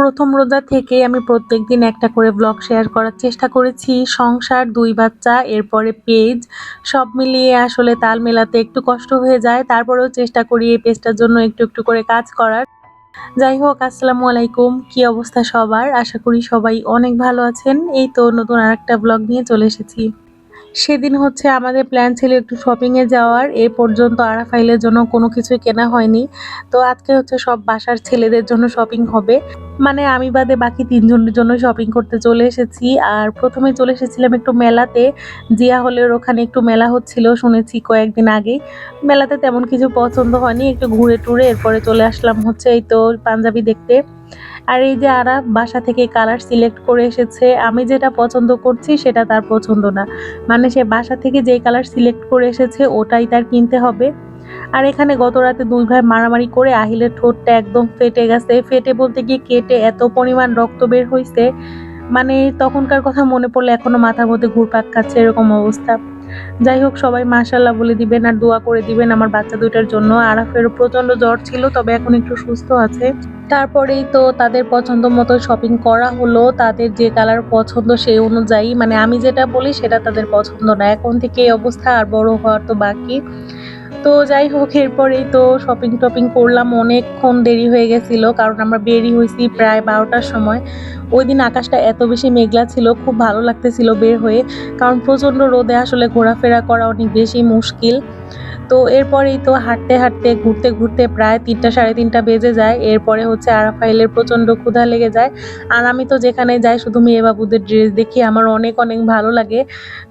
প্রথম রোজা থেকে আমি প্রত্যেক দিন একটা করে ব্লগ শেয়ার করার চেষ্টা করেছি। সংসার, দুই বাচ্চা, এরপরে পেজ সব মিলিয়ে আসলে তাল মেলাতে একটু কষ্ট হয়ে যায়। তারপরেও চেষ্টা করি এই পেজটার জন্য একটু একটু করে কাজ করার। যাই হোক, আসসালামু আলাইকুম। কি অবস্থা সবার? আশা করি সবাই অনেক ভালো আছেন। এই তো নতুন আরেকটা ব্লগ নিয়ে চলে এসেছি। সেদিন হচ্ছে আমাদের প্ল্যান ছিল একটু শপিংয়ে যাওয়ার। এ পর্যন্ত আরাফাইলের জন্য কোনো কিছুই কেনা হয়নি। তো আজকে হচ্ছে সব বাসার ছেলেদের জন্য শপিং হবে। মানে আমি বাদে বাকি তিনজনের জন্য শপিং করতে চলে এসেছি। আর প্রথমে চলে এসেছিলাম একটু মেলাতে। জিয়া হলের ওখানে একটু মেলা হচ্ছিল, শুনেছি কয়েকদিন আগেই। মেলাতে তেমন কিছু পছন্দ হয়নি, একটু ঘুরে টুরে এরপরে চলে আসলাম হচ্ছে এই তো পাঞ্জাবি দেখতে। আর এই যে আরা বাসা থেকে কালার সিলেক্ট করে এসেছে, আমি যেটা পছন্দ করছি সেটা তার পছন্দ না। মানে সে বাসা থেকে যে কালার সিলেক্ট করে এসেছে, ওটাই তার কিনতে হবে। আর এখানে গত রাতে দুই ভাই মারামারি করে আহিলের ঠোঁটটা একদম ফেটে গেছে। ফেটে বলতে গিয়ে কেটে এত পরিমাণ রক্ত বের হয়েছে মানে তখনকার কথা মনে পড়লে এখনও মাথার মধ্যে ঘুরপাক খাচ্ছে এরকম অবস্থা। যাই হোক, সবাই মাশাল্লাহ বলে দিবেন আর দোয়া করে দিবেন আমার বাচ্চা দুইটার জন্য। আরাফের প্রচণ্ড জ্বর ছিল, তবে এখন একটু সুস্থ আছে। তারপরেই তো তাদের পছন্দ মতো শপিং করা হলো। তাদের যে কালার পছন্দ সেই অনুযায়ী মানে আমি যেটা বলি সেটা তাদের পছন্দ না। এখন থেকে এই অবস্থা আর বড় হওয়ার তো বাকি। তো যাই হোক, এরপরেই তো শপিং টপিং করলাম। অনেকক্ষণ দেরি হয়ে গেছিল, কারণ আমরা বেরি হয়েছি প্রায় বারোটার সময়। ওই দিন আকাশটা এত বেশি মেঘলা ছিল, খুব ভালো লাগতেছিল বের হয়ে। কারণ প্রচণ্ড রোদে আসলে ঘোরাফেরা করা অনেক বেশি মুশকিল। তো এরপরেই তো হাঁটতে হাঁটতে, ঘুরতে ঘুরতে প্রায় তিনটা সাড়ে তিনটা বেজে যায়। এরপরে হচ্ছে আরাফাইলের প্রচণ্ড ক্ষুধা লেগে যায়। আর আমি তো যেখানে যাই শুধু মেয়ে বাবুদের ড্রেস দেখি, আমার অনেক অনেক ভালো লাগে।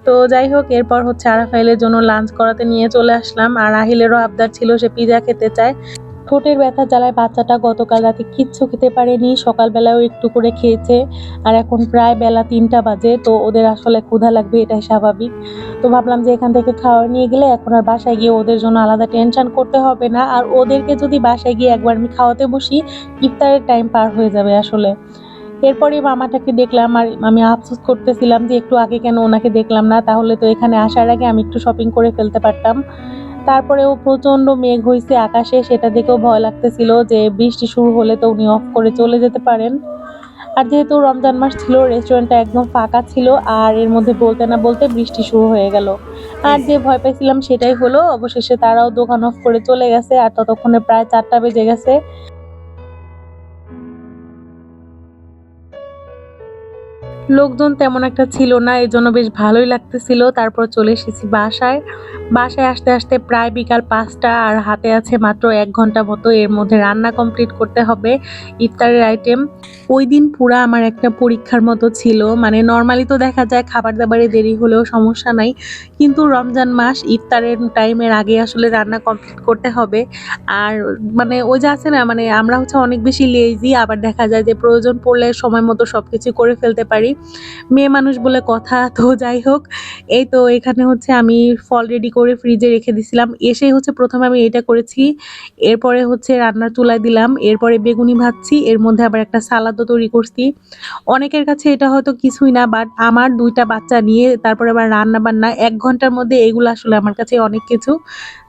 তো যাই হোক, এরপর হচ্ছে আরাফাইলের জন্য লাঞ্চ করাতে নিয়ে চলে আসলাম। আর আহিলেরও আবদার ছিল সে পিজা খেতে চায়। ঠোঁটের ব্যথা জ্বালায় বাচ্চাটা গতকাল রাতে কিচ্ছু খেতে পারেনি, সকালবেলাও একটু করে খেয়েছে, আর এখন প্রায় বেলা তিনটা বাজে, তো ওদের আসলে ক্ষুধা লাগবে, এটাই স্বাভাবিক। তো ভাবলাম যে এখান থেকে খাওয়া নিয়ে গেলে এখন আর বাসায় গিয়ে ওদের জন্য আলাদা টেনশন করতে হবে না, আর ওদেরকে যদি বাসায় গিয়ে একবার আমি খাওয়াতে বসি, ইফতারের টাইম পার হয়ে যাবে আসলে। এরপরে মামাটাকে দেখলাম, আর আমি আফসোস করতেছিলাম যে একটু আগে কেন ওনাকে দেখলাম না, তাহলে তো এখানে আসার আগে আমি একটু শপিং করে ফেলতে পারতাম। তারপরেও প্রচণ্ড মেঘ হয়েছে আকাশে সেটা দেখেও ভয় লাগতেছিল যে বৃষ্টি শুরু হলে তো উনি অফ করে চলে যেতে পারেন। আর যেহেতু রমজান মাস ছিল রেস্টুরেন্টটা একদম ফাঁকা ছিল আর এর মধ্যে বলতে না বলতে বৃষ্টি শুরু হয়ে গেল। আর যে ভয় পাইছিলাম সেটাই হলো অবশেষে তারাও দোকান অফ করে চলে গেছে আর ততক্ষণে প্রায় চারটা বেজে গেছে। লোকজন তেমন একটা ছিল না এই জন্য বেশ ভালোই লাগতেছিল। তারপর চলে এসেছি বাসায়। বাসায় আসতে আসতে প্রায় বিকাল পাঁচটা আর হাতে আছে মাত্র এক ঘণ্টা মতো। এর মধ্যে রান্না কমপ্লিট করতে হবে, ইফতারের আইটেম ওই দিন পুরা আমার একটা পরীক্ষার মতো ছিল। মানে নর্মালি তো দেখা যায় খাবার দাবারে দেরি হলেও সমস্যা নাই। কিন্তু রমজান মাস, ইফতারের টাইমের আগে আসলে রান্না কমপ্লিট করতে হবে। আর মানে ওই যে আছে না মানে আমরা হচ্ছে অনেক বেশি লেজি আবার দেখা যায় যে প্রয়োজন পড়লে সময় মতো সব কিছু করে ফেলতে পারি। মেয়ে মানুষ বলে কথা, তো যাই হোক, এই তো এখানে হচ্ছে আমি ফল রেডি করে ফ্রিজে রেখে দিছিলাম। এসে হচ্ছে প্রথমে আমি এটা করেছি, এরপরে হচ্ছে রান্নার চুলায় দিলাম, এরপরে বেগুনি ভাজছি, এর মধ্যে আবার একটা সালাদও তৈরি করছি। অনেকের কাছে এটা হয়তো কিছুই না বাট আমার দুইটা বাচ্চা নিয়ে তারপরে আবার রান্না বান্না এক ঘণ্টার মধ্যে এগুলো আসলে আমার কাছে অনেক কিছু।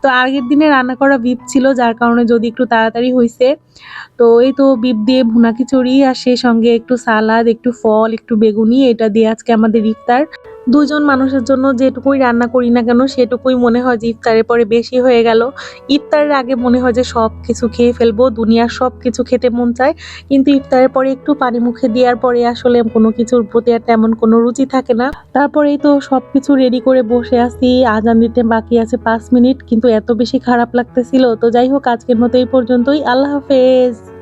তো আগের দিনে রান্না করা বিপ ছিল, যার কারণে যদি একটু তাড়াতাড়ি হয়েছে তো এই তো বিপ দিয়ে ভুনা খিচুড়ি, আর সেই সঙ্গে একটু সালাদ, একটু ফল একটু বেগুনি, এটা দিয়ে আজকে আমাদের ইফতার। দুজন মানুষের জন্য যেটুকুই রান্না করি না কেন, সেটুকুই মনে হয় যে ইফতারের পরে বেশি হয়ে গেল। ইফতারের আগে মনে হয় যে সব কিছু খেয়ে ফেলব, দুনিয়ার সব কিছু খেতে মন চায়। কিন্তু ইফতারের পরে একটু পানি মুখে দেওয়ার পরে আসলে কোনো কিছুর প্রতি আর তেমন কোনো রুচি থাকে না। তারপরেই তো সব কিছু রেডি করে বসে আছি, আজান দিতে বাকি আছে পাঁচ মিনিট, কিন্তু এত বেশি খারাপ লাগতেছিল। তো যাই হোক, আজকের মতো এই পর্যন্তই। আল্লাহ হাফেজ।